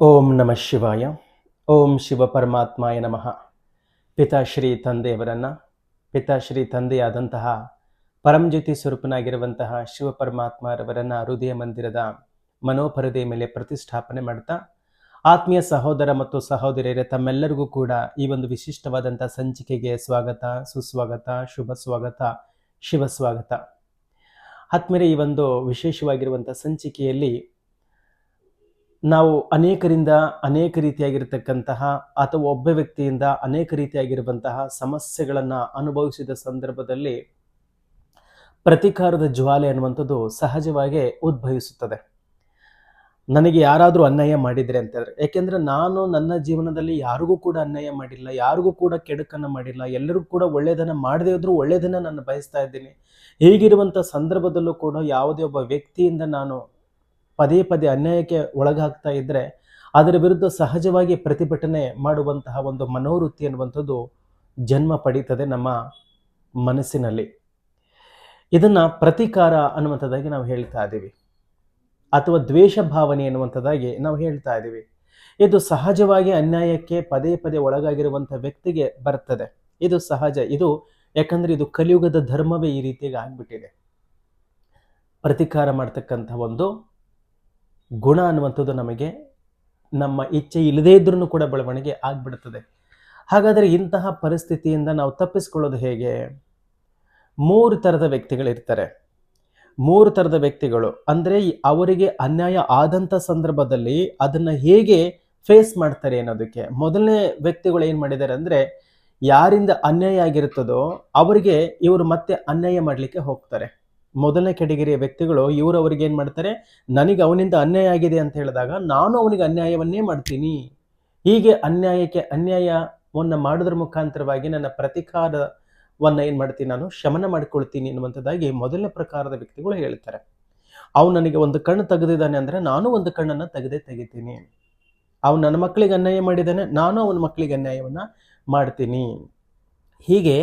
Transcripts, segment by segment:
ಓಂ ನಮಃ ಶಿವಾಯ ಓಂ ಶಿವ ಪರಮಾತ್ಮಾಯ ನಮಃ ಪಿತಾಶ್ರೀ ತಂದೆಯವರನ್ನು ಪಿತಾಶ್ರೀ ತಂದೆಯಾದಂತಹ ಪರಂಜ್ಯೋತಿ ಸ್ವರೂಪನಾಗಿರುವಂತಹ ಶಿವ ಪರಮಾತ್ಮರವರನ್ನ ಹೃದಯ ಮಂದಿರದ ಮನೋಪರದೆಯ ಮೇಲೆ ಪ್ರತಿಷ್ಠಾಪನೆ ಮಾಡ್ತಾ, ಆತ್ಮೀಯ ಸಹೋದರ ಮತ್ತು ಸಹೋದರಿಯರೇ, ತಮ್ಮೆಲ್ಲರಿಗೂ ಕೂಡ ಈ ಒಂದು ವಿಶಿಷ್ಟವಾದಂಥ ಸಂಚಿಕೆಗೆ ಸ್ವಾಗತ, ಸುಸ್ವಾಗತ, ಶುಭ ಸ್ವಾಗತ, ಶಿವ ಸ್ವಾಗತ. ಆತ್ಮೀಯರೇ, ಈ ಒಂದು ವಿಶೇಷವಾಗಿರುವಂಥ ಸಂಚಿಕೆಯಲ್ಲಿ ನಾವು ಅನೇಕರಿಂದ ಅನೇಕ ರೀತಿಯಾಗಿರ್ತಕ್ಕಂತಹ ಅಥವಾ ಒಬ್ಬ ವ್ಯಕ್ತಿಯಿಂದ ಅನೇಕ ರೀತಿಯಾಗಿರುವಂತಹ ಸಮಸ್ಯೆಗಳನ್ನು ಅನುಭವಿಸಿದ ಸಂದರ್ಭದಲ್ಲಿ ಪ್ರತಿಕಾರದ ಜ್ವಾಲೆ ಅನ್ನುವಂಥದ್ದು ಸಹಜವಾಗಿ ಉದ್ಭವಿಸುತ್ತದೆ. ನನಗೆ ಯಾರಾದರೂ ಅನ್ಯಾಯ ಮಾಡಿದರೆ ಅಂತಂದರೆ ಯಾಕೆಂದರೆ ನಾನು ನನ್ನ ಜೀವನದಲ್ಲಿ ಯಾರಿಗೂ ಕೂಡ ಅನ್ಯಾಯ ಮಾಡಿಲ್ಲ, ಯಾರಿಗೂ ಕೂಡ ಕೆಡುಕನ್ನು ಮಾಡಿಲ್ಲ, ಎಲ್ಲರಿಗೂ ಕೂಡ ಒಳ್ಳೆಯದನ್ನು ಮಾಡದೇ ಇದ್ರೂ ಒಳ್ಳೆಯದನ್ನು ನಾನು ಬಯಸ್ತಾ ಇದ್ದೀನಿ. ಹೀಗಿರುವಂಥ ಸಂದರ್ಭದಲ್ಲೂ ಕೂಡ ಯಾವುದೇ ಒಬ್ಬ ವ್ಯಕ್ತಿಯಿಂದ ನಾನು ಪದೇ ಪದೇ ಅನ್ಯಾಯಕ್ಕೆ ಒಳಗಾಗ್ತಾ ಇದ್ದರೆ ಅದರ ವಿರುದ್ಧ ಸಹಜವಾಗಿ ಪ್ರತಿಭಟನೆ ಮಾಡುವಂತಹ ಒಂದು ಮನೋವೃತ್ತಿ ಅನ್ನುವಂಥದ್ದು ಜನ್ಮ ಪಡೀತದೆ ನಮ್ಮ ಮನಸ್ಸಿನಲ್ಲಿ. ಇದನ್ನು ಪ್ರತೀಕಾರ ಅನ್ನುವಂಥದ್ದಾಗಿ ನಾವು ಹೇಳ್ತಾ ಇದ್ದೀವಿ ಅಥವಾ ದ್ವೇಷ ಭಾವನೆ ಅನ್ನುವಂಥದ್ದಾಗಿ ನಾವು ಹೇಳ್ತಾ ಇದ್ದೀವಿ ಇದು ಸಹಜವಾಗಿ ಅನ್ಯಾಯಕ್ಕೆ ಪದೇ ಪದೇ ಒಳಗಾಗಿರುವಂಥ ವ್ಯಕ್ತಿಗೆ ಬರ್ತದೆ. ಇದು ಸಹಜ. ಇದು ಯಾಕಂದರೆ ಇದು ಕಲಿಯುಗದ ಧರ್ಮವೇ ಈ ರೀತಿಯಾಗಿ ಆಗಿಬಿಟ್ಟಿದೆ. ಪ್ರತಿಕಾರ ಮಾಡ್ತಕ್ಕಂಥ ಒಂದು ಗುಣ ಅನ್ನುವಂಥದ್ದು ನಮಗೆ ನಮ್ಮ ಇಚ್ಛೆ ಇಲ್ಲದೇ ಇದ್ರೂ ಕೂಡ ಬೆಳವಣಿಗೆ ಆಗ್ಬಿಡುತ್ತದೆ ಹಾಗಾದರೆ ಇಂತಹ ಪರಿಸ್ಥಿತಿಯಿಂದ ನಾವು ತಪ್ಪಿಸ್ಕೊಳ್ಳೋದು ಹೇಗೆ? ಮೂರು ಥರದ ವ್ಯಕ್ತಿಗಳಿರ್ತಾರೆ. ಮೂರು ಥರದ ವ್ಯಕ್ತಿಗಳು ಅಂದರೆ ಅವರಿಗೆ ಅನ್ಯಾಯ ಆದಂಥ ಸಂದರ್ಭದಲ್ಲಿ ಅದನ್ನು ಹೇಗೆ ಫೇಸ್ ಮಾಡ್ತಾರೆ ಅನ್ನೋದಕ್ಕೆ. ಮೊದಲನೇ ವ್ಯಕ್ತಿಗಳು ಏನು ಮಾಡಿದ್ದಾರೆ ಅಂದರೆ ಯಾರಿಂದ ಅನ್ಯಾಯ ಆಗಿರುತ್ತದೋ ಅವರಿಗೆ ಇವರು ಮತ್ತೆ ಅನ್ಯಾಯ ಮಾಡಲಿಕ್ಕೆ ಹೋಗ್ತಾರೆ. ಮೊದಲನೇ ಕೆಟಗಿರಿಯ ವ್ಯಕ್ತಿಗಳು ಇವರು ಅವ್ರಿಗೆ ಏನು ಮಾಡ್ತಾರೆ? ನನಗೆ ಅವನಿಂದ ಅನ್ಯಾಯ ಆಗಿದೆ ಅಂತ ಹೇಳಿದಾಗ ನಾನು ಅವನಿಗೆ ಅನ್ಯಾಯವನ್ನೇ ಮಾಡ್ತೀನಿ. ಹೀಗೆ ಅನ್ಯಾಯಕ್ಕೆ ಅನ್ಯಾಯವನ್ನು ಮಾಡೋದ್ರ ಮುಖಾಂತರವಾಗಿ ನನ್ನ ಪ್ರತಿಕಾರವನ್ನು ಏನು ಮಾಡ್ತೀನಿ ನಾನು? ಶಮನ ಮಾಡಿಕೊಳ್ತೀನಿ ಅನ್ನುವಂಥದ್ದಾಗಿ ಮೊದಲನೇ ಪ್ರಕಾರದ ವ್ಯಕ್ತಿಗಳು ಹೇಳ್ತಾರೆ. ಅವನು ನನಗೆ ಒಂದು ಕಣ್ಣು ತೆಗೆದಿದ್ದಾನೆ ಅಂದರೆ ನಾನು ಒಂದು ಕಣ್ಣನ್ನು ತೆಗೆದೇ ತೆಗಿತೀನಿ. ಅವನು ನನ್ನ ಮಕ್ಕಳಿಗೆ ಅನ್ಯಾಯ ಮಾಡಿದ್ದಾನೆ, ನಾನು ಅವನ ಮಕ್ಕಳಿಗೆ ಅನ್ಯಾಯವನ್ನು ಮಾಡ್ತೀನಿ. ಹೀಗೆ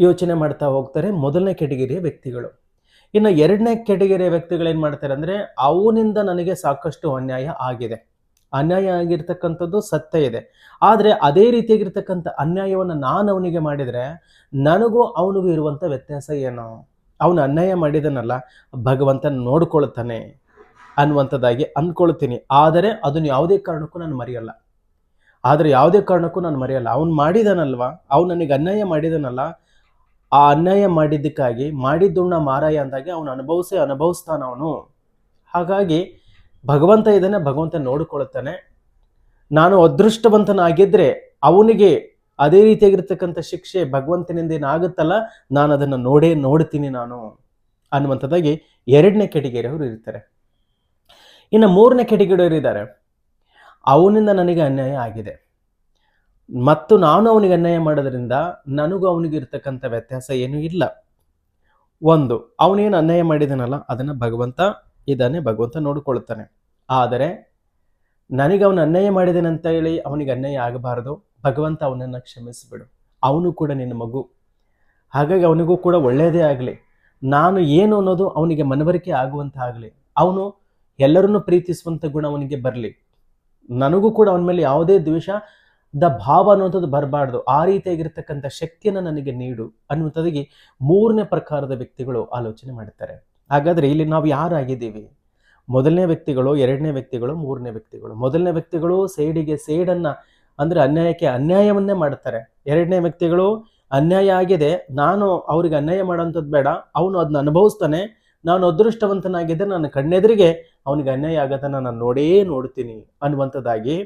ಯೋಚನೆ ಮಾಡ್ತಾ ಹೋಗ್ತಾರೆ ಮೊದಲನೇ ಕೆಟಗಿರಿಯ ವ್ಯಕ್ತಿಗಳು. ಇನ್ನು ಎರಡನೇ ಕೆಟಗಿರಿಯ ವ್ಯಕ್ತಿಗಳು ಏನು ಮಾಡ್ತಾರೆ ಅಂದರೆ, ಅವನಿಂದ ನನಗೆ ಸಾಕಷ್ಟು ಅನ್ಯಾಯ ಆಗಿದೆ. ಅನ್ಯಾಯ ಆಗಿರ್ತಕ್ಕಂಥದ್ದು ಸತ್ಯ ಇದೆ. ಆದರೆ ಅದೇ ರೀತಿಯಾಗಿರ್ತಕ್ಕಂಥ ಅನ್ಯಾಯವನ್ನು ನಾನು ಅವನಿಗೆ ಮಾಡಿದರೆ, ನನಗೂ ಅವನಿಗೂ ಇರುವಂಥ ವ್ಯತ್ಯಾಸ ಏನು? ಅವನು ಅನ್ಯಾಯ ಮಾಡಿದನಲ್ಲ, ಭಗವಂತ ನೋಡ್ಕೊಳ್ತಾನೆ ಅನ್ನುವಂಥದ್ದಾಗಿ ಅಂದ್ಕೊಳ್ತೀನಿ. ಆದರೆ ಅದನ್ನು ಯಾವುದೇ ಕಾರಣಕ್ಕೂ ನಾನು ಮರೆಯಲ್ಲ. ಆದರೆ ಯಾವುದೇ ಕಾರಣಕ್ಕೂ ನಾನು ಮರೆಯಲ್ಲ. ಅವನು ಮಾಡಿದನಲ್ವಾ? ಅವನು ನನಗೆ ಅನ್ಯಾಯ ಮಾಡಿದನಲ್ಲ? ಆ ಅನ್ಯಾಯ ಮಾಡಿದ್ದಕ್ಕಾಗಿ ಮಾಡಿದ್ದುಣ್ಣ ಮಾರಾಯ ಅಂದಾಗ ಅವನು ಅನುಭವಿಸೇ ಅನುಭವಿಸ್ತಾನ ಅವನು. ಹಾಗಾಗಿ ಭಗವಂತ ಇದನ್ನು ಭಗವಂತ ನೋಡಿಕೊಳ್ಳುತ್ತಾನೆ ನಾನು ಅದೃಷ್ಟವಂತನಾಗಿದ್ದರೆ ಅವನಿಗೆ ಅದೇ ರೀತಿಯಾಗಿರ್ತಕ್ಕಂಥ ಶಿಕ್ಷೆ ಭಗವಂತನಿಂದ ಏನಾಗುತ್ತಲ್ಲ, ನಾನು ಅದನ್ನು ನೋಡೇ ನೋಡ್ತೀನಿ ನಾನು ಅನ್ನುವಂಥದ್ದಾಗಿ ಎರಡನೇ ಕೆಟಗಿರಿಯವರು ಇರ್ತಾರೆ. ಇನ್ನು ಮೂರನೇ ಕೆಟಗಿರಿಯವರು ಇದ್ದಾರೆ. ಅವನಿಂದ ನನಗೆ ಅನ್ಯಾಯ ಆಗಿದೆ. ಮತ್ತು ನಾನು ಅವನಿಗೆ ಅನ್ಯಾಯ ಮಾಡೋದ್ರಿಂದ ನನಗೂ ಅವನಿಗೆ ಇರ್ತಕ್ಕಂಥ ವ್ಯತ್ಯಾಸ ಏನೂ ಇಲ್ಲ. ಒಂದು, ಅವನೇನು ಅನ್ಯಾಯ ಮಾಡಿದನಲ್ಲ, ಅದನ್ನು ಭಗವಂತ ಇದನ್ನೇ ಭಗವಂತ ನೋಡಿಕೊಳ್ತಾನೆ. ಆದರೆ, ನನಗೆ ಅವನು ಅನ್ಯಾಯ ಮಾಡಿದನಂತ ಹೇಳಿ ಅವನಿಗೆ ಅನ್ಯಾಯ ಆಗಬಾರದು, ಭಗವಂತ ಅವನನ್ನು ಕ್ಷಮಿಸಿಬಿಡು. ಅವನು ಕೂಡ ನಿನ್ನ ಮಗು. ಹಾಗಾಗಿ ಅವನಿಗೂ ಕೂಡ ಒಳ್ಳೆಯದೇ ಆಗಲಿ. ನಾನು ಏನು ಅನ್ನೋದು ಅವನಿಗೆ ಮನವರಿಕೆ ಆಗುವಂತ ಆಗಲಿ. ಅವನು ಎಲ್ಲರನ್ನೂ ಪ್ರೀತಿಸುವಂಥ ಗುಣ ಅವನಿಗೆ ಬರಲಿ. ನನಗೂ ಕೂಡ ಅವನ ಮೇಲೆ ಯಾವುದೇ ದ್ವೇಷ ದ ಭಾವ ಅನ್ನುವಂಥದ್ದು ಬರಬಾರ್ದು. ಆ ರೀತಿಯಾಗಿರ್ತಕ್ಕಂಥ ಶಕ್ತಿಯನ್ನು ನನಗೆ ನೀಡು ಅನ್ನುವಂಥದ್ದಾಗಿ ಮೂರನೇ ಪ್ರಕಾರದ ವ್ಯಕ್ತಿಗಳು ಆಲೋಚನೆ ಮಾಡ್ತಾರೆ. ಹಾಗಾದರೆ ಇಲ್ಲಿ ನಾವು ಯಾರಾಗಿದ್ದೀವಿ? ಮೊದಲನೇ ವ್ಯಕ್ತಿಗಳು, ಎರಡನೇ ವ್ಯಕ್ತಿಗಳು, ಮೂರನೇ ವ್ಯಕ್ತಿಗಳು. ಮೊದಲನೇ ವ್ಯಕ್ತಿಗಳು ಸೇಡಿಗೆ ಸೇಡನ್ನು ಅಂದರೆ ಅನ್ಯಾಯಕ್ಕೆ ಅನ್ಯಾಯವನ್ನೇ ಮಾಡ್ತಾರೆ. ಎರಡನೇ ವ್ಯಕ್ತಿಗಳು ಅನ್ಯಾಯ ಆಗಿದೆ, ನಾನು ಅವ್ರಿಗೆ ಅನ್ಯಾಯ ಮಾಡೋಂಥದ್ದು ಬೇಡ, ಅವನು ಅದನ್ನ ಅನುಭವಿಸ್ತಾನೆ, ನಾನು ಅದೃಷ್ಟವಂತನಾಗಿದ್ದರೆ ನನ್ನ ಕಣ್ಣೆದುರಿಗೆ ಅವನಿಗೆ ಅನ್ಯಾಯ ಆಗೋದನ್ನು ನಾನು ನೋಡೇ ನೋಡ್ತೀನಿ ಅನ್ನುವಂಥದ್ದಾಗಿ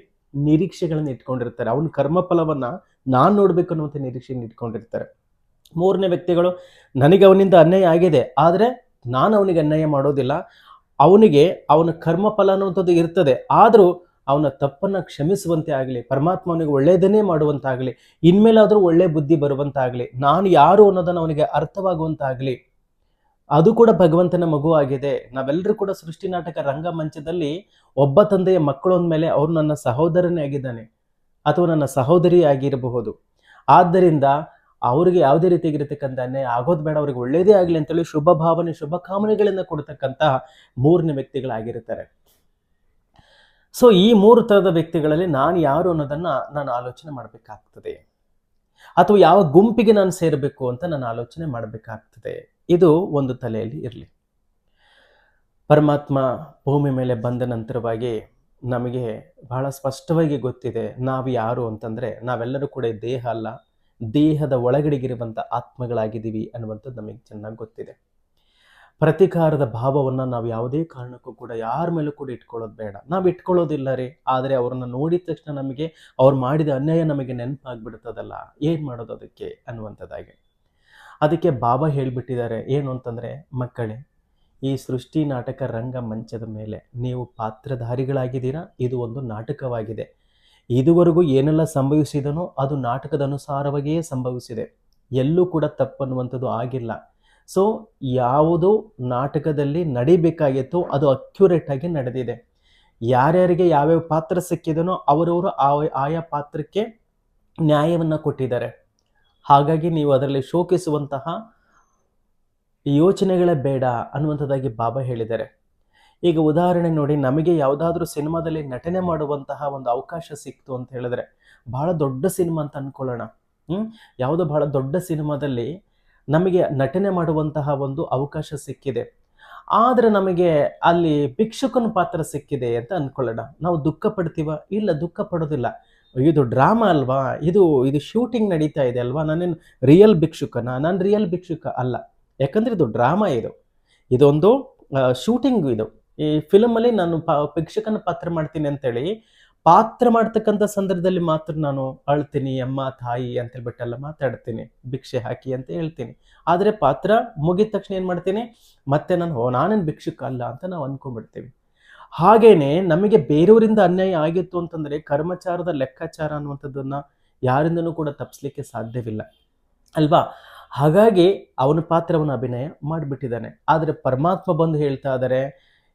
ನಿರೀಕ್ಷೆಗಳನ್ನು ಇಟ್ಕೊಂಡಿರ್ತಾರೆ. ಅವನ ಕರ್ಮಫಲವನ್ನು ನಾನು ನೋಡಬೇಕು ಅನ್ನುವಂಥ ನಿರೀಕ್ಷೆಯನ್ನು ಇಟ್ಕೊಂಡಿರ್ತಾರೆ. ಮೂರನೇ ವ್ಯಕ್ತಿಗಳು, ನನಗೆ ಅವನಿಂದ ಅನ್ಯಾಯ ಆಗಿದೆ, ಆದರೆ ನಾನು ಅವನಿಗೆ ಅನ್ಯಾಯ ಮಾಡೋದಿಲ್ಲ. ಅವನಿಗೆ ಅವನ ಕರ್ಮಫಲ ಅನ್ನುವಂಥದ್ದು ಇರ್ತದೆ. ಆದರೂ ಅವನ ತಪ್ಪನ್ನು ಕ್ಷಮಿಸುವಂತೆ ಆಗಲಿ, ಪರಮಾತ್ಮ ಅವನಿಗೆ ಒಳ್ಳೆಯದನ್ನೇ ಮಾಡುವಂತಾಗಲಿ, ಇನ್ಮೇಲಾದರೂ ಒಳ್ಳೆಯ ಬುದ್ಧಿ ಬರುವಂತಾಗಲಿ, ನಾನು ಯಾರು ಅನ್ನೋದನ್ನು ಅವನಿಗೆ ಅರ್ಥವಾಗುವಂತಾಗಲಿ ಅದು ಕೂಡ ಭಗವಂತನ ಮಗು ಆಗಿದೆ. ನಾವೆಲ್ಲರೂ ಕೂಡ ಸೃಷ್ಟಿ ನಾಟಕ ರಂಗಮಂಚದಲ್ಲಿ ಒಬ್ಬ ತಂದೆಯ ಮಕ್ಕಳು ಅಂದಮೇಲೆ ಅವ್ರು ನನ್ನ ಸಹೋದರನೇ ಆಗಿದ್ದಾನೆ ಅಥವಾ ನನ್ನ ಸಹೋದರಿ ಆಗಿರಬಹುದು. ಆದ್ದರಿಂದ ಅವರಿಗೆ ಯಾವುದೇ ರೀತಿಯಾಗಿರ್ತಕ್ಕಂಥ ಅನ್ಯಾಯ ಆಗೋದು ಬೇಡ, ಅವ್ರಿಗೆ ಒಳ್ಳೇದೇ ಆಗಲಿ ಅಂತೇಳಿ ಶುಭ ಭಾವನೆ, ಶುಭ ಕಾಮನೆಗಳನ್ನು ಕೊಡ್ತಕ್ಕಂತಹ ಮೂರನೇ ವ್ಯಕ್ತಿಗಳಾಗಿರ್ತಾರೆ. ಸೊ ಈ ಮೂರು ಥರದ ವ್ಯಕ್ತಿಗಳಲ್ಲಿ ನಾನು ಯಾರು ಅನ್ನೋದನ್ನ ನಾನು ಆಲೋಚನೆ ಮಾಡಬೇಕಾಗ್ತದೆ. ಅಥವಾ ಯಾವ ಗುಂಪಿಗೆ ನಾನು ಸೇರಬೇಕು ಅಂತ ನಾನು ಆಲೋಚನೆ ಮಾಡಬೇಕಾಗ್ತದೆ. ಇದು ಒಂದು ತಲೆಯಲ್ಲಿ ಇರಲಿ. ಪರಮಾತ್ಮ ಭೂಮಿ ಮೇಲೆ ಬಂದ ನಂತರವಾಗಿ ನಮಗೆ ಬಹಳ ಸ್ಪಷ್ಟವಾಗಿ ಗೊತ್ತಿದೆ ನಾವು ಯಾರು ಅಂತಂದರೆ ನಾವೆಲ್ಲರೂ ಕೂಡ ದೇಹ ಅಲ್ಲ, ದೇಹದ ಒಳಗಡೆಗಿರುವಂಥ ಆತ್ಮಗಳಾಗಿದ್ದೀವಿ ಅನ್ನುವಂಥದ್ದು ನಮಗೆ ಚೆನ್ನಾಗಿ ಗೊತ್ತಿದೆ. ಪ್ರತಿಕಾರದ ಭಾವವನ್ನು ನಾವು ಯಾವುದೇ ಕಾರಣಕ್ಕೂ ಕೂಡ ಯಾರ ಮೇಲೂ ಕೂಡ ಇಟ್ಕೊಳ್ಳೋದು ಬೇಡ. ನಾವು ಇಟ್ಕೊಳ್ಳೋದಿಲ್ಲ ರೀ, ಆದರೆ ಅವ್ರನ್ನ ನೋಡಿದ ತಕ್ಷಣ ನಮಗೆ ಅವ್ರು ಮಾಡಿದ ಅನ್ಯಾಯ ನಮಗೆ ನೆನಪಾಗ್ಬಿಡ್ತದಲ್ಲ, ಏನು ಮಾಡೋದು ಅದಕ್ಕೆ ಅನ್ನುವಂಥದ್ದಾಗಿ. ಅದಕ್ಕೆ ಬಾಬಾ ಹೇಳಿಬಿಟ್ಟಿದ್ದಾರೆ, ಏನು ಅಂತಂದರೆ, ಮಕ್ಕಳೇ, ಈ ಸೃಷ್ಟಿ ನಾಟಕ ರಂಗ ಮಂಚದ ಮೇಲೆ ನೀವು ಪಾತ್ರಧಾರಿಗಳಾಗಿದ್ದೀರಾ? ಇದು ಒಂದು ನಾಟಕವಾಗಿದೆ. ಇದುವರೆಗೂ ಏನೆಲ್ಲ ಸಂಭವಿಸಿದನೋ ಅದು ನಾಟಕದ ಅನುಸಾರವಾಗಿಯೇ ಸಂಭವಿಸಿದೆ. ಎಲ್ಲೂ ಕೂಡ ತಪ್ಪನ್ನುವಂಥದ್ದು ಆಗಿಲ್ಲ. ಸೊ ಯಾವುದು ನಾಟಕದಲ್ಲಿ ನಡಿಬೇಕಾಗಿತ್ತು ಅದು ಅಕ್ಯುರೇಟ್ ಆಗಿ ನಡೆದಿದೆ. ಯಾರ್ಯಾರಿಗೆ ಯಾವ್ಯಾವ ಪಾತ್ರ ಸಿಕ್ಕಿದನೋ ಅವರವರು ಆಯಾ ಪಾತ್ರಕ್ಕೆ ನ್ಯಾಯವನ್ನು ಕೊಟ್ಟಿದ್ದಾರೆ. ಹಾಗಾಗಿ ನೀವು ಅದರಲ್ಲಿ ಶೋಕಿಸುವಂತಹ ಯೋಚನೆಗಳೇ ಬೇಡ ಅನ್ನುವಂಥದ್ದಾಗಿ ಬಾಬಾ ಹೇಳಿದ್ದಾರೆ. ಈಗ ಉದಾಹರಣೆ ನೋಡಿ, ನಮಗೆ ಯಾವುದಾದ್ರೂ ಸಿನಿಮಾದಲ್ಲಿ ನಟನೆ ಮಾಡುವಂತಹ ಒಂದು ಅವಕಾಶ ಸಿಕ್ತು ಅಂತ ಹೇಳಿದ್ರೆ, ಬಹಳ ದೊಡ್ಡ ಸಿನಿಮಾ ಅಂತ ಅನ್ಕೊಳ್ಳೋಣ. ಹ್ಮ್? ಯಾವುದೋ ಬಹಳ ದೊಡ್ಡ ಸಿನಿಮಾದಲ್ಲಿ ನಮಗೆ ನಟನೆ ಮಾಡುವಂತಹ ಒಂದು ಅವಕಾಶ ಸಿಕ್ಕಿದೆ. ಆದರೆ ನಮಗೆ ಅಲ್ಲಿ ಭಿಕ್ಷುಕನ ಪಾತ್ರ ಸಿಕ್ಕಿದೆ ಅಂತ ಅನ್ಕೊಳ್ಳೋಣ. ನಾವು ದುಃಖ ಪಡ್ತೀವ ಇಲ್ಲ ದುಃಖ ಪಡೋದಿಲ್ಲ ಇದು ಡ್ರಾಮಾ ಅಲ್ವಾ? ಇದು ಇದು ಶೂಟಿಂಗ್ ನಡೀತಾ ಇದೆ ಅಲ್ವಾ? ನಾನೇನು ರಿಯಲ್ ಭಿಕ್ಷುಕನ? ನಾನು ರಿಯಲ್ ಭಿಕ್ಷುಕ ಅಲ್ಲ. ಯಾಕಂದರೆ ಇದು ಡ್ರಾಮಾ ಇದು. ಇದೊಂದು ಶೂಟಿಂಗ್ ಇದು. ಈ ಫಿಲಮಲ್ಲಿ ನಾನು ಪ, ಭಿಕ್ಷುಕನ ಪಾತ್ರ ಮಾಡ್ತೀನಿ ಅಂತೇಳಿ, ಪಾತ್ರ ಮಾಡ್ತಕ್ಕಂಥ ಸಂದರ್ಭದಲ್ಲಿ ಮಾತ್ರ ನಾನು ಅಳ್ತೀನಿ, ಅಮ್ಮ, ತಾಯಿ ಅಂತ ಹೇಳ್ಬಿಟ್ಟೆಲ್ಲ ಮಾತಾಡ್ತೀನಿ, ಭಿಕ್ಷೆ ಹಾಕಿ ಅಂತ ಹೇಳ್ತೀನಿ. ಆದರೆ ಪಾತ್ರ ಮುಗಿದ ತಕ್ಷಣ ಏನು ಮಾಡ್ತೀನಿ, ಮತ್ತೆ ನಾನು ನಾನೇನು ಭಿಕ್ಷುಕ ಅಲ್ಲ ಅಂತ ನಾವು ಅನ್ಕೊಂಡ್ಬಿಡ್ತೀವಿ. ಹಾಗೇನೆ ನಮಗೆ ಬೇರೆಯವರಿಂದ ಅನ್ಯಾಯ ಆಗಿತ್ತು ಅಂತಂದ್ರೆ ಕರ್ಮಚಾರದ ಲೆಕ್ಕಾಚಾರ ಅನ್ನುವಂಥದ್ದನ್ನ ಯಾರಿಂದನೂ ಕೂಡ ತಪ್ಪಿಸ್ಲಿಕ್ಕೆ ಸಾಧ್ಯವಿಲ್ಲ. ಅಲ್ವಾ? ಹಾಗಾಗಿ ಅವನ ಪಾತ್ರವನ್ನು ಅಭಿನಯ ಮಾಡಿಬಿಟ್ಟಿದ್ದಾನೆ. ಆದರೆ ಪರಮಾತ್ಮ ಬಂದು ಹೇಳ್ತಾ ಇದ್ದಾರೆ,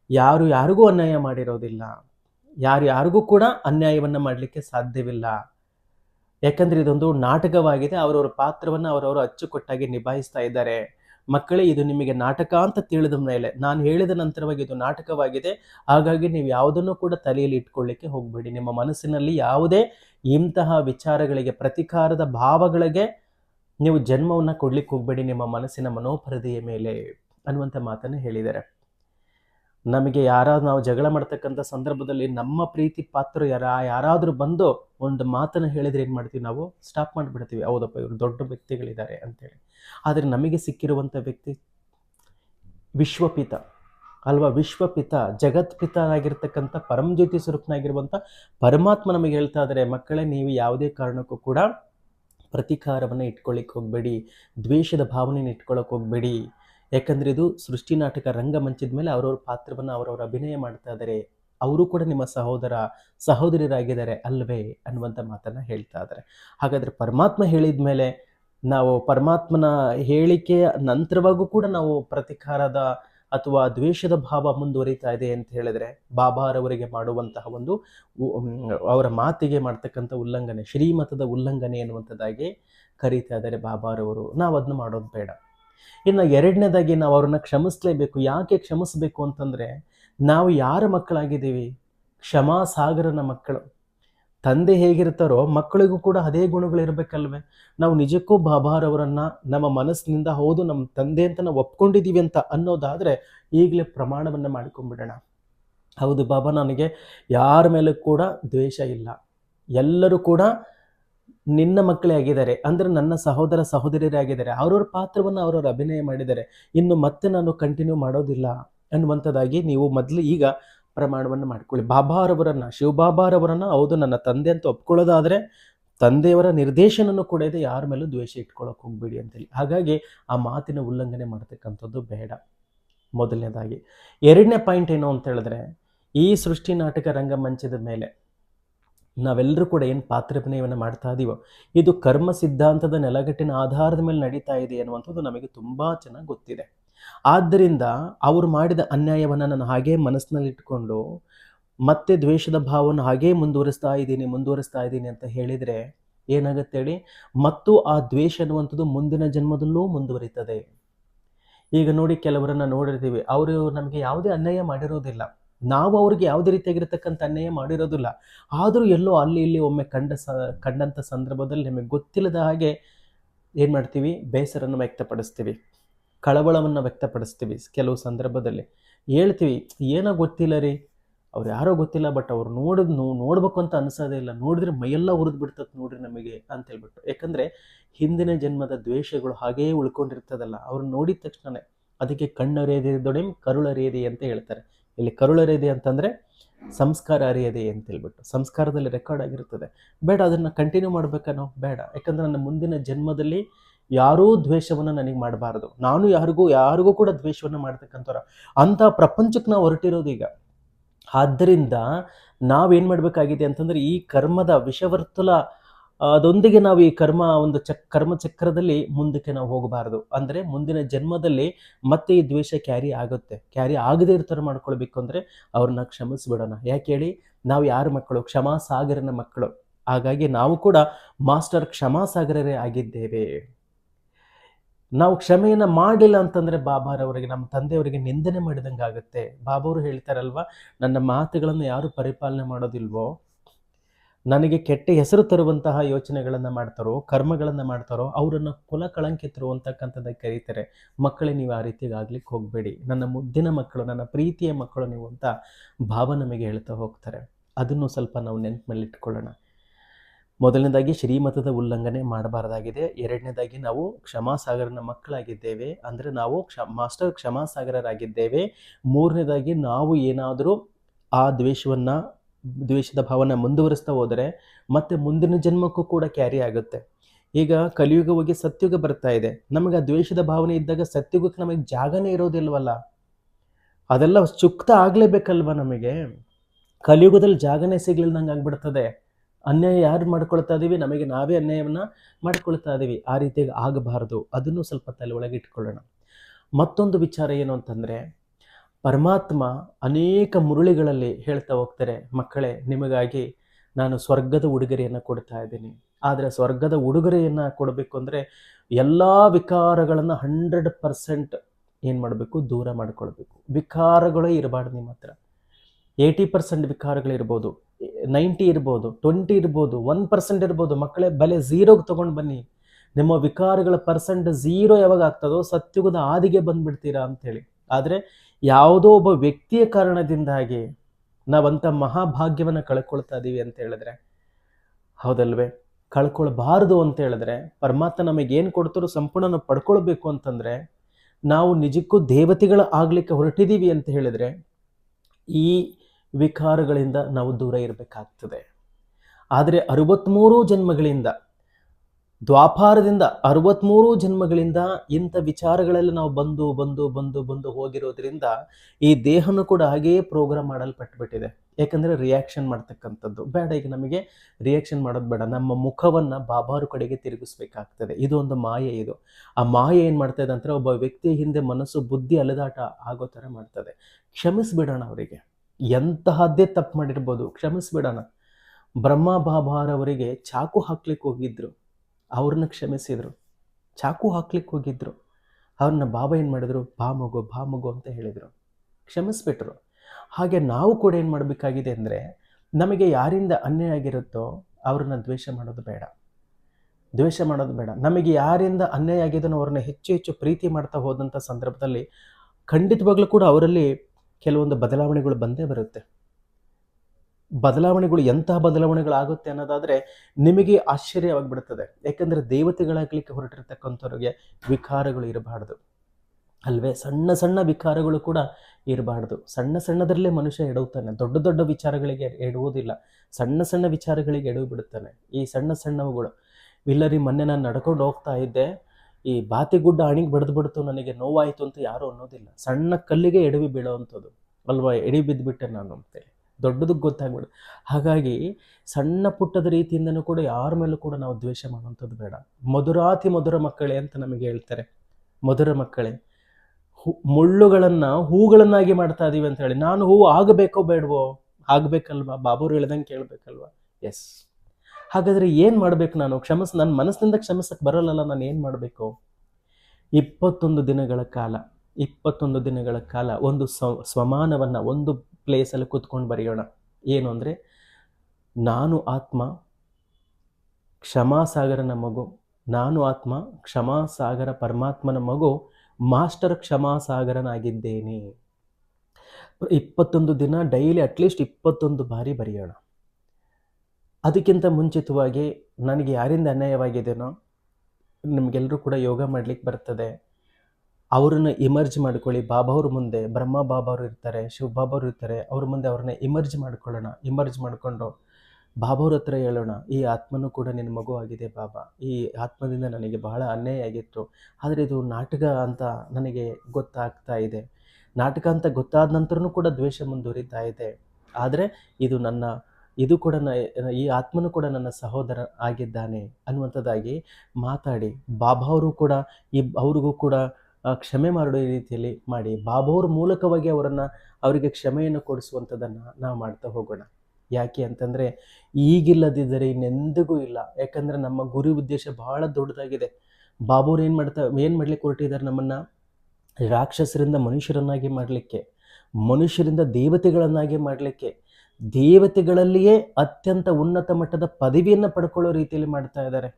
ಯಾರು ಯಾರಿಗೂ ಅನ್ಯಾಯ ಮಾಡಿರೋದಿಲ್ಲ. ಯಾರು ಯಾರಿಗೂ ಕೂಡ ಅನ್ಯಾಯವನ್ನು ಮಾಡಲಿಕ್ಕೆ ಸಾಧ್ಯವಿಲ್ಲ. ಯಾಕಂದ್ರೆ ಇದೊಂದು ನಾಟಕವಾಗಿದೆ, ಅವರವರ ಪಾತ್ರವನ್ನು ಅವರವರು ಅಚ್ಚುಕಟ್ಟಾಗಿ ನಿಭಾಯಿಸ್ತಾ ಇದ್ದಾರೆ. ಮಕ್ಕಳೇ, ಇದು ನಿಮಗೆ ನಾಟಕ ಅಂತ ತಿಳಿದ ಮೇಲೆ, ನಾನು ಹೇಳಿದ ನಂತರವಾಗಿ ಇದು ನಾಟಕವಾಗಿದೆ, ಹಾಗಾಗಿ ನೀವು ಯಾವುದನ್ನು ಕೂಡ ತಲೆಯಲ್ಲಿ ಇಟ್ಕೊಳ್ಳಿಕ್ಕೆ ಹೋಗಬೇಡಿ. ನಿಮ್ಮ ಮನಸ್ಸಿನಲ್ಲಿ ಯಾವುದೇ ಇಂತಹ ವಿಚಾರಗಳಿಗೆ, ಪ್ರತಿಕಾರದ ಭಾವಗಳಿಗೆ ನೀವು ಜನ್ಮವನ್ನು ಕೊಡ್ಲಿಕ್ಕೆ ಹೋಗಬೇಡಿ. ನಿಮ್ಮ ಮನಸ್ಸಿನ ಮನೋಪರದೆಯ ಮೇಲೆ ಅನ್ನುವಂಥ ಮಾತನ್ನು ಹೇಳಿದ್ದಾರೆ. ನಮಗೆ ಯಾರಾದ್ರೂ ನಾವು ಜಗಳ ಮಾಡ್ತಕ್ಕಂಥ ಸಂದರ್ಭದಲ್ಲಿ ನಮ್ಮ ಪ್ರೀತಿ ಪಾತ್ರ ಯಾರ, ಯಾರಾದರೂ ಬಂದು ಒಂದು ಮಾತನ್ನು ಹೇಳಿದ್ರೆ ಏನು ಮಾಡ್ತೀವಿ ನಾವು? ಸ್ಟಾಪ್ ಮಾಡಿಬಿಡ್ತೀವಿ. ಹೌದಪ್ಪ, ಇವರು ದೊಡ್ಡ ವ್ಯಕ್ತಿಗಳಿದ್ದಾರೆ ಅಂತೇಳಿ. ಆದರೆ ನಮಗೆ ಸಿಕ್ಕಿರುವಂಥ ವ್ಯಕ್ತಿ ವಿಶ್ವಪಿತ ಅಲ್ವಾ? ವಿಶ್ವಪಿತ, ಜಗತ್ಪಿತನಾಗಿರ್ತಕ್ಕಂಥ ಪರಮಜ್ಯೋತಿ ಸ್ವರೂಪನಾಗಿರುವಂಥ ಪರಮಾತ್ಮ ನಮಗೆ ಹೇಳ್ತಾ ಇದ್ದಾರೆ ಮಕ್ಕಳೇ ನೀವು ಯಾವುದೇ ಕಾರಣಕ್ಕೂ ಕೂಡ ಪ್ರತೀಕಾರವನ್ನು ಇಟ್ಕೊಳ್ಳಿಕ್ಕೆ ಹೋಗಬೇಡಿ, ದ್ವೇಷದ ಭಾವನೆಯನ್ನು ಇಟ್ಕೊಳ್ಳೋಕೆ ಹೋಗಬೇಡಿ. ಯಾಕಂದರೆ ಇದು ಸೃಷ್ಟಿ ನಾಟಕ ರಂಗಮಂಚದ ಮೇಲೆ ಅವರವ್ರ ಪಾತ್ರವನ್ನು ಅವರವರು ಅಭಿನಯ ಮಾಡ್ತಾ ಇದ್ದಾರೆ ಅವರು ಕೂಡ ನಿಮ್ಮ ಸಹೋದರ, ಸಹೋದರಿಯರಾಗಿದ್ದಾರೆ ಅಲ್ವೇ ಅನ್ನುವಂಥ ಮಾತನ್ನು ಹೇಳ್ತಾ ಇದ್ದಾರೆ ಹಾಗಾದ್ರೆ ಪರಮಾತ್ಮ ಹೇಳಿದ ಮೇಲೆ ನಾವು ಪರಮಾತ್ಮನ ಹೇಳಿಕೆಯ ನಂತರವಾಗೂ ಕೂಡ ನಾವು ಪ್ರತಿಕಾರದ ಅಥವಾ ದ್ವೇಷದ ಭಾವ ಮುಂದುವರಿತಾ ಇದೆ ಅಂತ ಹೇಳಿದ್ರೆ ಬಾಬಾರವರಿಗೆ ಮಾಡುವಂತಹ ಒಂದು ಅವರ ಮಾತಿಗೆ ಮಾಡ್ತಕ್ಕಂಥ ಉಲ್ಲಂಘನೆ, ಶ್ರೀಮತದ ಉಲ್ಲಂಘನೆ ಎನ್ನುವಂಥದ್ದಾಗಿ ಕರೀತಾ ಇದ್ದಾರೆ ಬಾಬಾರವರು ನಾವು ಅದನ್ನ ಮಾಡೋದು ಬೇಡ. ಇನ್ನು ಎರಡನೇದಾಗಿ ನಾವು ಅವ್ರನ್ನ ಕ್ಷಮಿಸ್ಲೇಬೇಕು. ಯಾಕೆ ಕ್ಷಮಿಸ್ಬೇಕು ಅಂತಂದ್ರೆ, ನಾವು ಯಾರ ಮಕ್ಕಳಾಗಿದ್ದೀವಿ? ಕ್ಷಮಾ ಸಾಗರನ ಮಕ್ಕಳು. ತಂದೆ ಹೇಗಿರ್ತಾರೋ ಮಕ್ಕಳಿಗೂ ಕೂಡ ಅದೇ ಗುಣಗಳಿರ್ಬೇಕಲ್ವೇ ನಾವು ನಿಜಕ್ಕೂ ಬಾಬಾರವರನ್ನ ನಮ್ಮ ಮನಸ್ಸಿನಿಂದ ಹೌದು ನಮ್ಮ ತಂದೆ ಅಂತ ನಾವು ಒಪ್ಕೊಂಡಿದ್ದೀವಿ ಅಂತ ಅನ್ನೋದಾದ್ರೆ ಈಗಲೇ ಪ್ರಮಾಣವನ್ನ ಮಾಡ್ಕೊಂಡ್ಬಿಡೋಣ. ಹೌದು ಬಾಬಾ, ನನಗೆ ಯಾರ ಮೇಲೂ ಕೂಡ ದ್ವೇಷ ಇಲ್ಲ. ಎಲ್ಲರೂ ಕೂಡ ನಿನ್ನ ಮಕ್ಕಳೇ ಆಗಿದ್ದಾರೆ. ಅಂದ್ರೆ ನನ್ನ ಸಹೋದರ ಸಹೋದರಿಯರೇ ಆಗಿದ್ದಾರೆ. ಅವ್ರವ್ರ ಪಾತ್ರವನ್ನು ಅವ್ರವ್ರ ಅಭಿನಯ ಮಾಡಿದ್ದಾರೆ. ಇನ್ನು ಮತ್ತೆ ನಾನು ಕಂಟಿನ್ಯೂ ಮಾಡೋದಿಲ್ಲ ಅನ್ನುವಂಥದ್ದಾಗಿ ನೀವು ಮೊದಲು ಈಗ ಪ್ರಮಾಣವನ್ನು ಮಾಡ್ಕೊಳ್ಳಿ. ಬಾಬಾರವರನ್ನ, ಶಿವಬಾಬಾರವರನ್ನ ಹೌದು, ನನ್ನ ತಂದೆ ಅಂತ ಒಪ್ಕೊಳ್ಳೋದಾದರೆ ತಂದೆಯವರ ನಿರ್ದೇಶನನ್ನು ಕೂಡ ಇದೆ. ಯಾರ ಮೇಲೂ ದ್ವೇಷ ಇಟ್ಕೊಳ್ಳೋಕೆ ಹೋಗ್ಬೇಡಿ ಅಂತೇಳಿ. ಹಾಗಾಗಿ ಆ ಮಾತಿನ ಉಲ್ಲಂಘನೆ ಮಾಡ್ತಕ್ಕಂಥದ್ದು ಬೇಡ. ಮೊದಲನೇದಾಗಿ. ಎರಡನೇ ಪಾಯಿಂಟ್ ಏನು ಅಂತ ಹೇಳಿದ್ರೆ, ಈ ಸೃಷ್ಟಿ ನಾಟಕ ರಂಗಮಂಚದ ಮೇಲೆ ನಾವೆಲ್ಲರೂ ಕೂಡ ಏನು ಪಾತ್ರಭಿನಯವನ್ನು ಮಾಡ್ತಾ ಇದೀವೋ, ಇದು ಕರ್ಮ ಸಿದ್ಧಾಂತದ ನೆಲಗಟ್ಟಿನ ಆಧಾರದ ಮೇಲೆ ನಡೀತಾ ಇದೆ ಅನ್ನುವಂಥದ್ದು ನಮಗೆ ತುಂಬ ಚೆನ್ನಾಗಿ ಗೊತ್ತಿದೆ. ಆದ್ದರಿಂದ ಅವರು ಮಾಡಿದ ಅನ್ಯಾಯವನ್ನು ನಾನು ಹಾಗೇ ಮನಸ್ಸಿನಲ್ಲಿಟ್ಟುಕೊಂಡು ಮತ್ತೆ ದ್ವೇಷದ ಭಾವವನ್ನು ಹಾಗೇ ಮುಂದುವರಿಸ್ತಾ ಇದ್ದೀನಿ ಮುಂದುವರಿಸ್ತಾ ಇದ್ದೀನಿ ಅಂತ ಹೇಳಿದರೆ ಏನಾಗುತ್ತೆ ಹೇಳಿ? ಮತ್ತು ಆ ದ್ವೇಷ ಅನ್ನುವಂಥದ್ದು ಮುಂದಿನ ಜನ್ಮದಲ್ಲೂ ಮುಂದುವರಿತದೆ. ಈಗ ನೋಡಿ ಕೆಲವರನ್ನ ನೋಡಿರ್ತೀವಿ, ಅವರು ನಮಗೆ ಯಾವುದೇ ಅನ್ಯಾಯ ಮಾಡಿರೋದಿಲ್ಲ. ನಾವು ಅವ್ರಿಗೆ ಯಾವುದೇ ರೀತಿಯಾಗಿರ್ತಕ್ಕಂಥ ಅನ್ಯಾಯ ಮಾಡಿರೋದಿಲ್ಲ. ಆದರೂ ಎಲ್ಲೋ ಅಲ್ಲಿ ಇಲ್ಲಿ ಒಮ್ಮೆ ಕಂಡ ಸ, ಕಂಡಂಥ ಸಂದರ್ಭದಲ್ಲಿ ನಮಗೆ ಗೊತ್ತಿಲ್ಲದ ಹಾಗೆ ಏನು ಮಾಡ್ತೀವಿ? ಬೇಸರನ್ನು ವ್ಯಕ್ತಪಡಿಸ್ತೀವಿ. ಕಳವಳವನ್ನು ವ್ಯಕ್ತಪಡಿಸ್ತೀವಿ ಕೆಲವು ಸಂದರ್ಭದಲ್ಲಿ. ಹೇಳ್ತೀವಿ, ಏನೋ ಗೊತ್ತಿಲ್ಲ ರೀ? ಅವ್ರು ಯಾರೋ ಗೊತ್ತಿಲ್ಲ, ಬಟ್ ಅವ್ರು ನೋಡಿದ್ ನೋಡ್ಬೇಕು ಅಂತ ಅನ್ಸೋದೇ ಇಲ್ಲ. ನೋಡಿದ್ರೆ ಮೈಯೆಲ್ಲ ಉರಿದು ಬಿಡ್ತದೆ ನೋಡ್ರಿ ನಮಗೆ, ಅಂತ ಹೇಳ್ಬಿಟ್ಟು. ಯಾಕಂದ್ರೆ ಹಿಂದಿನ ಜನ್ಮದ ದ್ವೇಷಗಳು ಹಾಗೇ ಉಳ್ಕೊಂಡಿರ್ತದಲ್ಲ, ಅವ್ರು ನೋಡಿದ ತಕ್ಷಣ ಅದಕ್ಕೆ ಕಣ್ಣರಿಯದೆ ದೊಡೆ ಕರುಳರಿಯದೆ ಅಂತ ಹೇಳ್ತಾರೆ. ಇಲ್ಲಿ ಕರುಳರಿಯದೆ ಅಂತಂದ್ರೆ ಸಂಸ್ಕಾರ ಅರಿಯದೆ ಅಂತ ಹೇಳ್ಬಿಟ್ಟು. ಸಂಸ್ಕಾರದಲ್ಲಿ ರೆಕಾರ್ಡ್ ಆಗಿರ್ತದೆ. ಬೇಡ, ಅದನ್ನು ಕಂಟಿನ್ಯೂ ಮಾಡ್ಬೇಕನೋ? ಬೇಡ. ಯಾಕಂದ್ರೆ ನನ್ನ ಮುಂದಿನ ಜನ್ಮದಲ್ಲಿ ಯಾರೂ ದ್ವೇಷವನ್ನು ನನಗೆ ಮಾಡಬಾರ್ದು. ನಾನು ಯಾರಿಗೂ ಯಾರಿಗೂ ಕೂಡ ದ್ವೇಷವನ್ನು ಮಾಡ್ತಕ್ಕಂಥವ್ರ. ಅಂಥ ಪ್ರಪಂಚಕ್ಕೆ ನಾವು ಹೊರಟಿರೋದು ಈಗ. ಆದ್ದರಿಂದ ನಾವೇನು ಮಾಡಬೇಕಾಗಿದೆ ಅಂತಂದರೆ ಈ ಕರ್ಮದ ವಿಷವರ್ತುಲ, ಅದೊಂದಿಗೆ ನಾವು ಈ ಕರ್ಮ, ಒಂದು ಚಕ್, ಕರ್ಮ ಚಕ್ರದಲ್ಲಿ ಮುಂದಕ್ಕೆ ನಾವು ಹೋಗಬಾರ್ದು. ಅಂದರೆ ಮುಂದಿನ ಜನ್ಮದಲ್ಲಿ ಮತ್ತೆ ಈ ದ್ವೇಷ ಕ್ಯಾರಿ ಆಗುತ್ತೆ. ಕ್ಯಾರಿ ಆಗದೇ ಇರೋ ಥರ ಮಾಡ್ಕೊಳ್ಬೇಕು ಅಂದರೆ ಅವ್ರನ್ನ ಕ್ಷಮಿಸ್ಬಿಡೋಣ. ಯಾಕೆ ಹೇಳಿ? ನಾವು ಯಾರ ಮಕ್ಕಳು? ಕ್ಷಮಾಸಾಗರನ ಮಕ್ಕಳು. ಹಾಗಾಗಿ ನಾವು ಕೂಡ ಮಾಸ್ಟರ್ ಕ್ಷಮಾಸಾಗರರೇ ಆಗಿದ್ದೇವೆ. ನಾವು ಕ್ಷಮೆಯನ್ನು ಮಾಡಿಲ್ಲ ಅಂತಂದರೆ ಬಾಬಾರವರಿಗೆ ನಮ್ಮ ತಂದೆಯವರಿಗೆ ನಿಂದನೆ ಮಾಡಿದಂಗೆ ಆಗುತ್ತೆ. ಬಾಬಾವರು ಹೇಳ್ತಾರಲ್ವ, ನನ್ನ ಮಾತುಗಳನ್ನು ಯಾರು ಪರಿಪಾಲನೆ ಮಾಡೋದಿಲ್ವೋ? ನನಗೆ ಕೆಟ್ಟ ಹೆಸರು ತರುವಂತಹ ಯೋಚನೆಗಳನ್ನು ಮಾಡ್ತಾರೋ, ಕರ್ಮಗಳನ್ನು ಮಾಡ್ತಾರೋ, ಅವರನ್ನು ಕುಲ ಕಳಂಕಿತರು ಕರೀತಾರೆ. ಮಕ್ಕಳೇ, ನೀವು ಆ ರೀತಿಗೆ ಆಗ್ಲಿಕ್ಕೆ ಹೋಗಬೇಡಿ. ನನ್ನ ಮುದ್ದಿನ ಮಕ್ಕಳು, ನನ್ನ ಪ್ರೀತಿಯ ಮಕ್ಕಳು ನೀವು ಅಂತ ಭಾವ ನಮಗೆ ಹೇಳ್ತಾ ಹೋಗ್ತಾರೆ. ಅದನ್ನು ಸ್ವಲ್ಪ ನಾವು ನೆನಪಿನಲ್ಲಿ ಇಟ್ಕೊಳ್ಳೋಣ ಮೊದಲನೇದಾಗಿ ಶ್ರೀಮತದ ಉಲ್ಲಂಘನೆ ಮಾಡಬಾರ್ದಾಗಿದೆ. ಎರಡನೇದಾಗಿ ನಾವು ಕ್ಷಮಾಸಾಗರನ ಮಕ್ಕಳಾಗಿದ್ದೇವೆ. ಅಂದರೆ ನಾವು ಕ್ಷ, ಮಾಸ್ಟರ್ ಕ್ಷಮಾಸಾಗರರಾಗಿದ್ದೇವೆ. ಮೂರನೇದಾಗಿ ನಾವು ಏನಾದರೂ ಆ ದ್ವೇಷವನ್ನು, ದ್ವೇಷದ ಭಾವನೆ ಮುಂದುವರಿಸ್ತಾ ಹೋದರೆ ಮತ್ತೆ ಮುಂದಿನ ಜನ್ಮಕ್ಕೂ ಕೂಡ ಕ್ಯಾರಿ ಆಗುತ್ತೆ. ಈಗ ಕಲಿಯುಗ ಹೋಗಿ ಸತ್ಯುಗ ಬರ್ತಾ ಇದೆ. ನಮಗೆ ಆ ದ್ವೇಷದ ಭಾವನೆ ಇದ್ದಾಗ ಸತ್ಯುಗಕ್ಕೆ ನಮಗೆ ಜಾಗನೇ ಇರೋದಿಲ್ವಲ್ಲ? ಅದೆಲ್ಲ ಚುಕ್ತ ಆಗಲೇಬೇಕಲ್ವ ನಮಗೆ? ಕಲಿಯುಗದಲ್ಲಿ ಜಾಗನೇ ಸಿಗ್ಲಿಲ್ದಂಗೆ ಆಗ್ಬಿಡ್ತದೆ. ಅನ್ಯಾಯ ಯಾರು ಮಾಡ್ಕೊಳ್ತಾ ಇದ್ದೀವಿ ನಮಗೆ ನಾವೇ ಅನ್ಯಾಯವನ್ನು ಮಾಡ್ಕೊಳ್ತಾ ಇದ್ದೀವಿ ಆ ರೀತಿಯಾಗಿ ಆಗಬಾರ್ದು. ಅದನ್ನು ಸ್ವಲ್ಪ ತಲೆ ಒಳಗೆ ಇಟ್ಕೊಳ್ಳೋಣ. ಮತ್ತೊಂದು ವಿಚಾರ ಏನು ಅಂತಂದರೆ, ಪರಮಾತ್ಮ ಅನೇಕ ಮುರುಳಿಗಳಲ್ಲಿ ಹೇಳ್ತಾ ಹೋಗ್ತಾರೆ, ಮಕ್ಕಳೇ, ನಿಮಗಾಗಿ ನಾನು ಸ್ವರ್ಗದ ಉಡುಗೊರೆಯನ್ನು ಕೊಡ್ತಾ ಇದ್ದೀನಿ. ಆದರೆ ಸ್ವರ್ಗದ ಉಡುಗೊರೆಯನ್ನು ಕೊಡಬೇಕು ಅಂದರೆ ಎಲ್ಲ ವಿಕಾರಗಳನ್ನು ಹಂಡ್ರೆಡ್ ಪರ್ಸೆಂಟ್ ಏನು ಮಾಡಬೇಕು? ದೂರ ಮಾಡ್ಕೊಳ್ಬೇಕು. ವಿಕಾರಗಳೇ ಇರಬಾರ್ದು ನಿಮ್ಮ ಹತ್ರ. ಏಯ್ಟಿ ಪರ್ಸೆಂಟ್ ವಿಕಾರಗಳಿರ್ಬೋದು ನೈಂಟಿ ಇರ್ಬೋದು, ಟ್ವೆಂಟಿ ಇರ್ಬೋದು, ಒನ್ ಪರ್ಸೆಂಟ್ ಇರ್ಬೋದು, ಮಕ್ಕಳೇ ಬೆಲೆ ಝೀರೋಗೆ ತೊಗೊಂಡು ಬನ್ನಿ. ನಿಮ್ಮ ವಿಕಾರಗಳ ಪರ್ಸೆಂಟ್ ಝೀರೋ ಯಾವಾಗ ಆಗ್ತದೋ ಸತ್ಯುಗದ ಆದಿಗೆ ಬಂದ್ಬಿಡ್ತೀರಾ ಅಂಥೇಳಿ. ಆದರೆ ಯಾವುದೋ ಒಬ್ಬ ವ್ಯಕ್ತಿಯ ಕಾರಣದಿಂದಾಗಿ ನಾವಂಥ ಮಹಾಭಾಗ್ಯವನ್ನು ಕಳ್ಕೊಳ್ತಾ ಇದ್ದೀವಿ ಅಂತ ಹೇಳಿದ್ರೆ, ಹೌದಲ್ವೇ? ಕಳ್ಕೊಳ್ಬಾರ್ದು ಅಂತ ಹೇಳಿದ್ರೆ, ಪರಮಾತ್ಮ ನಮಗೆ ಏನು ಕೊಡ್ತಾರೋ ಸಂಪೂರ್ಣ ಪಡ್ಕೊಳ್ಬೇಕು ಅಂತಂದರೆ, ನಾವು ನಿಜಕ್ಕೂ ದೇವತೆಗಳ ಆಗ್ಲಿಕ್ಕೆ ಹೊರಟಿದ್ದೀವಿ ಅಂತ ಹೇಳಿದ್ರೆ, ಈ ವಿಕಾರಗಳಿಂದ ನಾವು ದೂರ ಇರಬೇಕಾಗ್ತದೆ. ಆದರೆ ಅರವತ್ತ್ಮೂರು ಜನ್ಮಗಳಿಂದ, ದ್ವಾಪಾರದಿಂದ ಅರವತ್ತ್ಮೂರು ಜನ್ಮಗಳಿಂದ ಇಂಥ ವಿಚಾರಗಳೆಲ್ಲ ನಾವು ಬಂದು ಬಂದು ಬಂದು ಬಂದು ಹೋಗಿರೋದ್ರಿಂದ ಈ ದೇಹನೂ ಕೂಡ ಹಾಗೆಯೇ ಪ್ರೋಗ್ರಾಮ್ ಮಾಡಲ್ಪಟ್ಟುಬಿಟ್ಟಿದೆ ಯಾಕಂದರೆ ರಿಯಾಕ್ಷನ್ ಮಾಡ್ತಕ್ಕಂಥದ್ದು. ಬೇಡ, ಈಗ ನಮಗೆ ರಿಯಾಕ್ಷನ್ ಮಾಡೋದು ಬೇಡ. ನಮ್ಮ ಮುಖವನ್ನು ಬಾಬಾರು ಕಡೆಗೆ ತಿರುಗಿಸ್ಬೇಕಾಗ್ತದೆ. ಇದು ಒಂದು ಮಾಯೆ ಇದು. ಆ ಮಾಯೆ ಏನು ಮಾಡ್ತಾ ಇದೆ ಅಂದರೆ ಒಬ್ಬ ವ್ಯಕ್ತಿಯ ಹಿಂದೆ ಮನಸ್ಸು, ಬುದ್ಧಿ ಅಲೆದಾಟ ಆಗೋ ಥರ ಮಾಡ್ತದೆ. ಕ್ಷಮಿಸಿಬಿಡೋಣ ಅವರಿಗೆ. ಎಂತಹದ್ದೇ ತಪ್ಪು ಮಾಡಿರ್ಬೋದು, ಕ್ಷಮಿಸ್ಬಿಡೋಣ. ಬ್ರಹ್ಮ ಬಾಬಾರವರಿಗೆ ಚಾಕು ಹಾಕ್ಲಿಕ್ಕೆ ಹೋಗಿದ್ರು. ಅವ್ರನ್ನ ಕ್ಷಮಿಸಿದ್ರು. ಚಾಕು ಹಾಕ್ಲಿಕ್ಕೆ ಹೋಗಿದ್ರು. ಅವ್ರನ್ನ ಬಾಬಾ ಏನು ಮಾಡಿದ್ರು? ಬಾ ಮಗು ಬಾ ಮಗು ಅಂತ ಹೇಳಿದರು. ಕ್ಷಮಿಸ್ಬಿಟ್ರು. ಹಾಗೆ ನಾವು ಕೂಡ ಏನು ಮಾಡಬೇಕಾಗಿದೆ ಅಂದರೆ, ನಮಗೆ ಯಾರಿಂದ ಅನ್ಯಾಯ ಆಗಿರುತ್ತೋ ಅವ್ರನ್ನ ದ್ವೇಷ ಮಾಡೋದು ಬೇಡ. ದ್ವೇಷ ಮಾಡೋದು ಬೇಡ. ನಮಗೆ ಯಾರಿಂದ ಅನ್ಯಾಯ ಆಗಿದನೋ ಅವ್ರನ್ನ ಹೆಚ್ಚು ಹೆಚ್ಚು ಪ್ರೀತಿ ಮಾಡ್ತಾ ಹೋದಂಥ ಸಂದರ್ಭದಲ್ಲಿ ಖಂಡಿತವಾಗ್ಲೂ ಕೂಡ ಅವರಲ್ಲಿ ಕೆಲವೊಂದು ಬದಲಾವಣೆಗಳು ಬಂದೇ ಬರುತ್ತೆ. ಬದಲಾವಣೆಗಳು ಎಂತಹ ಬದಲಾವಣೆಗಳಾಗುತ್ತೆ ಅನ್ನೋದಾದರೆ ನಿಮಗೆ ಆಶ್ಚರ್ಯವಾಗಿಬಿಡುತ್ತದೆ. ಯಾಕಂದರೆ ದೇವತೆಗಳಾಗಲಿಕ್ಕೆ ಹೊರಟಿರ್ತಕ್ಕಂಥವ್ರಿಗೆ ವಿಕಾರಗಳು ಇರಬಾರ್ದು. ಅಲ್ವೇ? ಸಣ್ಣ ಸಣ್ಣ ವಿಕಾರಗಳು ಕೂಡ ಇರಬಾರ್ದು. ಸಣ್ಣ ಸಣ್ಣದರಲ್ಲೇ ಮನುಷ್ಯ ಎಡುತ್ತಾನೆ ದೊಡ್ಡ ದೊಡ್ಡ ವಿಚಾರಗಳಿಗೆ ಎಡುವುದಿಲ್ಲ ಸಣ್ಣ ಸಣ್ಣ ವಿಚಾರಗಳಿಗೆ ಎಡವು ಬಿಡುತ್ತಾನೆ ಈ ಸಣ್ಣ ಸಣ್ಣವುಗಳು. ಇಲ್ಲರಿ ಮೊನ್ನೆ ನಾನು ನಡ್ಕೊಂಡು ಹೋಗ್ತಾ ಇದ್ದೆ. ಈ ಬಾತಿಗುಡ್ಡ ಹಣಿಗೆ ಬಡ್ದು ಬಿಡ್ತು, ನನಗೆ ನೋವಾಯಿತು ಅಂತ ಯಾರೂ ಅನ್ನೋದಿಲ್ಲ. ಸಣ್ಣ ಕಲ್ಲಿಗೆ ಎಡವಿ ಬೀಳೋವಂಥದ್ದು ಅಲ್ವಾ? ಎಡಿ ಬಿದ್ದುಬಿಟ್ಟೆ ನಾನು ಅಂತೇಳಿ ದೊಡ್ಡದಕ್ಕೆ ಗೊತ್ತಾಗ್ಬಿಡು ಹಾಗಾಗಿ ಸಣ್ಣ ಪುಟ್ಟದ ರೀತಿಯಿಂದನೂ ಕೂಡ ಯಾರ ಮೇಲೂ ಕೂಡ ನಾವು ದ್ವೇಷ ಮಾಡುವಂಥದ್ದು ಬೇಡ. ಮಧುರಾತಿ ಮಧುರ ಮಕ್ಕಳೇ ಅಂತ ನಮಗೆ ಹೇಳ್ತಾರೆ. ಮಧುರ ಮಕ್ಕಳೇ, ಹೂ, ಮುಳ್ಳುಗಳನ್ನು ಹೂಗಳನ್ನಾಗಿ ಮಾಡ್ತಾ ಇದ್ದೀವಿ ಅಂತ ಹೇಳಿ. ನಾನು ಹೂ ಆಗಬೇಕೋ ಬೇಡವೋ? ಆಗಬೇಕಲ್ವಾ? ಬಾಬುರು ಹೇಳ್ದಂಗೆ ಕೇಳಬೇಕಲ್ವಾ? ಎಸ್ ಹಾಗಾದರೆ ಏನು ಮಾಡಬೇಕು ನಾನು? ಕ್ಷಮಿಸ್ ನನ್ನ ಮನಸ್ಸಿನಿಂದ ಕ್ಷಮಿಸಕ್ಕೆ ಬರಲ್ಲಲ್ಲ, ನಾನು ಏನು ಮಾಡಬೇಕು? ಇಪ್ಪತ್ತೊಂದು ದಿನಗಳ ಕಾಲ, ಇಪ್ಪತ್ತೊಂದು ದಿನಗಳ ಕಾಲ ಒಂದು ಸ್ವ, ಸ್ವಮಾನವನ್ನು ಒಂದು ಪ್ಲೇಸಲ್ಲಿ ಕೂತ್ಕೊಂಡು ಬರೆಯೋಣ. ಏನು ಅಂದರೆ, ನಾನು ಆತ್ಮ, ಕ್ಷಮಾಸಾಗರನ ಮಗು. ನಾನು ಆತ್ಮ, ಕ್ಷಮಾಸಾಗರ ಪರಮಾತ್ಮನ ಮಗು, ಮಾಸ್ಟರ್ ಕ್ಷಮಾಸಾಗರನಾಗಿದ್ದೇನೆ. ಇಪ್ಪತ್ತೊಂದು ದಿನ ಡೈಲಿ ಅಟ್ಲೀಸ್ಟ್ ಇಪ್ಪತ್ತೊಂದು ಬಾರಿ ಬರೆಯೋಣ. ಅದಕ್ಕಿಂತ ಮುಂಚಿತವಾಗಿ ನನಗೆ ಯಾರಿಂದ ಅನ್ಯಾಯವಾಗಿದೆನೋ ನಿಮಗೆಲ್ಲರೂ ಕೂಡ ಯೋಗ ಮಾಡಲಿಕ್ಕೆ ಬರ್ತದೆ. ಅವರನ್ನ ಇಮರ್ಜ್ ಮಾಡ್ಕೊಳ್ಳಿ. ಬಾಬಾವ್ರ ಮುಂದೆ, ಬ್ರಹ್ಮ ಬಾಬಾವ್ರು ಇರ್ತಾರೆ, ಶಿವ ಬಾಬಾವ್ರು ಇರ್ತಾರೆ, ಅವ್ರ ಮುಂದೆ ಅವ್ರನ್ನ ಇಮರ್ಜ್ ಮಾಡ್ಕೊಳ್ಳೋಣ ಇಮರ್ಜ್ ಮಾಡಿಕೊಂಡು ಬಾಬಾವ್ರ ಹತ್ರ ಹೇಳೋಣ, ಈ ಆತ್ಮನೂ ಕೂಡ ನಿನ್ನ ಮಗು ಆಗಿದೆ ಬಾಬಾ. ಈ ಆತ್ಮದಿಂದ ನನಗೆ ಬಹಳ ಅನ್ಯಾಯ ಆಗಿತ್ತು. ಆದರೆ ಇದು ನಾಟಕ ಅಂತ ನನಗೆ ಗೊತ್ತಾಗ್ತಾ ಇದೆ. ನಾಟಕ ಅಂತ ಗೊತ್ತಾದ ನಂತರನೂ ಕೂಡ ದ್ವೇಷ ಮುಂದುವರಿತಾ ಇದೆ. ಆದರೆ ಇದು ನನ್ನ ಇದು ಕೂಡ ಈ ಆತ್ಮನು ಕೂಡ ನನ್ನ ಸಹೋದರ ಆಗಿದ್ದಾನೆ ಅನ್ನುವಂಥದ್ದಾಗಿ ಮಾತಾಡಿ. ಬಾಬಾ ಅವರು ಕೂಡ ಈ, ಅವ್ರಿಗೂ ಕೂಡ ಕ್ಷಮೆ ಮಾಡೋ ರೀತಿಯಲ್ಲಿ ಮಾಡಿ. ಬಾಬಾವ್ರ ಮೂಲಕವಾಗಿ ಅವರನ್ನು, ಅವರಿಗೆ ಕ್ಷಮೆಯನ್ನು ಕೊಡಿಸುವಂಥದ್ದನ್ನು ನಾವು ಮಾಡ್ತಾ ಹೋಗೋಣ. ಯಾಕೆ ಅಂತಂದರೆ, ಈಗಿಲ್ಲದಿದ್ದರೆ ಇನ್ನೆಂದಿಗೂ ಇಲ್ಲ. ಯಾಕಂದರೆ ನಮ್ಮ ಗುರಿ ಉದ್ದೇಶ ಬಹಳ ದೊಡ್ಡದಾಗಿದೆ. ಬಾಬುರು ಏನು ಮಾಡ್ತಾ, ಏನು ಮಾಡ್ಲಿಕ್ಕೆ ಹೊರಟಿದ್ದಾರೆ ನಮ್ಮನ್ನು? ರಾಕ್ಷಸರಿಂದ ಮನುಷ್ಯರನ್ನಾಗಿ ಮಾಡಲಿಕ್ಕೆ, ಮನುಷ್ಯರಿಂದ ದೇವತೆಗಳನ್ನಾಗಿ ಮಾಡಲಿಕ್ಕೆ. ದೇವತೆಗಳಲ್ಲಿಯೇ ಅತ್ಯಂತ ಉನ್ನತ ಮಟ್ಟದ ಪದವಿಯನ್ನು ಪಡ್ಕೊಳ್ಳೋ ರೀತಿಯಲ್ಲಿ ಮಾಡ್ತಾ ಇದ್ದಾರೆ.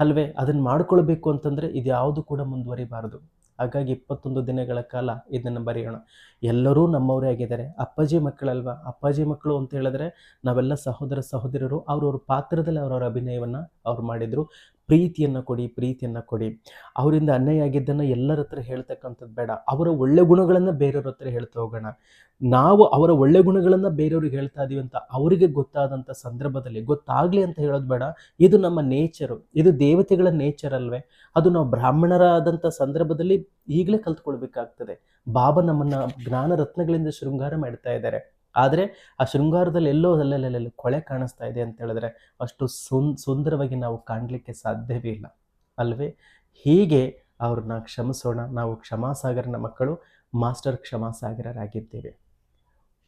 ಅಲ್ವೇ? ಅದನ್ನು ಮಾಡ್ಕೊಳ್ಬೇಕು ಅಂತಂದರೆ ಇದು ಯಾವುದು ಕೂಡ ಮುಂದುವರಿಬಾರದು. ಹಾಗಾಗಿ ಇಪ್ಪತ್ತೊಂದು ದಿನಗಳ ಕಾಲ ಇದನ್ನು ಬರೆಯೋಣ. ಎಲ್ಲರೂ ನಮ್ಮವರೇ ಆಗಿದ್ದಾರೆ. ಅಪ್ಪಾಜಿ ಮಕ್ಕಳಲ್ವಾ? ಅಪ್ಪಾಜಿ ಮಕ್ಕಳು ಅಂತ ಹೇಳಿದ್ರೆ ನಾವೆಲ್ಲ ಸಹೋದರ ಸಹೋದರರು, ಅವ್ರವ್ರ ಪಾತ್ರದಲ್ಲಿ ಅವರವ್ರ ಅಭಿನಯವನ್ನು ಅವ್ರು ಮಾಡಿದರು. ಪ್ರೀತಿಯನ್ನು ಕೊಡಿ ಪ್ರೀತಿಯನ್ನು ಕೊಡಿ. ಅವರಿಂದ ಅನ್ಯಾಯ ಆಗಿದ್ದನ್ನು ಎಲ್ಲರ ಹತ್ರ ಹೇಳ್ತಕ್ಕಂಥದ್ದು ಬೇಡ. ಅವರ ಒಳ್ಳೆ ಗುಣಗಳನ್ನು ಬೇರೆಯವ್ರ ಹತ್ರ ಹೇಳ್ತಾ ಹೋಗೋಣ. ನಾವು ಅವರ ಒಳ್ಳೆ ಗುಣಗಳನ್ನು ಬೇರೆಯವ್ರಿಗೆ ಹೇಳ್ತಾ ಇದೀವಿ ಅಂತ ಅವರಿಗೆ ಗೊತ್ತಾದಂಥ ಸಂದರ್ಭದಲ್ಲಿ, ಗೊತ್ತಾಗಲಿ ಅಂತ ಹೇಳೋದು ಬೇಡ. ಇದು ನಮ್ಮ ನೇಚರು ಇದು ದೇವತೆಗಳ ನೇಚರ್ ಅಲ್ವೇ. ಅದು ನಾವು ಬ್ರಾಹ್ಮಣರಾದಂಥ ಸಂದರ್ಭದಲ್ಲಿ ಈಗಲೇ ಕಲ್ತ್ಕೊಳ್ಬೇಕಾಗ್ತದೆ. ಬಾಬಾ ನಮ್ಮನ್ನು ಜ್ಞಾನ ರತ್ನಗಳಿಂದ ಶೃಂಗಾರ ಮಾಡ್ತಾ ಇದ್ದಾರೆ. ಆದರೆ ಆ ಶೃಂಗಾರದಲ್ಲಿ ಎಲ್ಲೋ ಅಲ್ಲೆಲ್ಲೆಲ್ಲ ಕೊಳೆ ಕಾಣಿಸ್ತಾ ಇದೆ ಅಂತ ಹೇಳಿದ್ರೆ ಅಷ್ಟು ಸುನ್, ಸುಂದರವಾಗಿ ನಾವು ಕಾಣಲಿಕ್ಕೆ ಸಾಧ್ಯವೇ ಇಲ್ಲ. ಅಲ್ವೇ? ಹೀಗೆ ಅವ್ರನ್ನ ಕ್ಷಮಿಸೋಣ. ನಾವು ಕ್ಷಮಾಸಾಗರನ ಮಕ್ಕಳು ಮಾಸ್ಟರ್ ಕ್ಷಮಾಸಾಗರರಾಗಿದ್ದೇವೆ.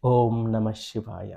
ಓಂ ನಮಃ ಶಿವಾಯ.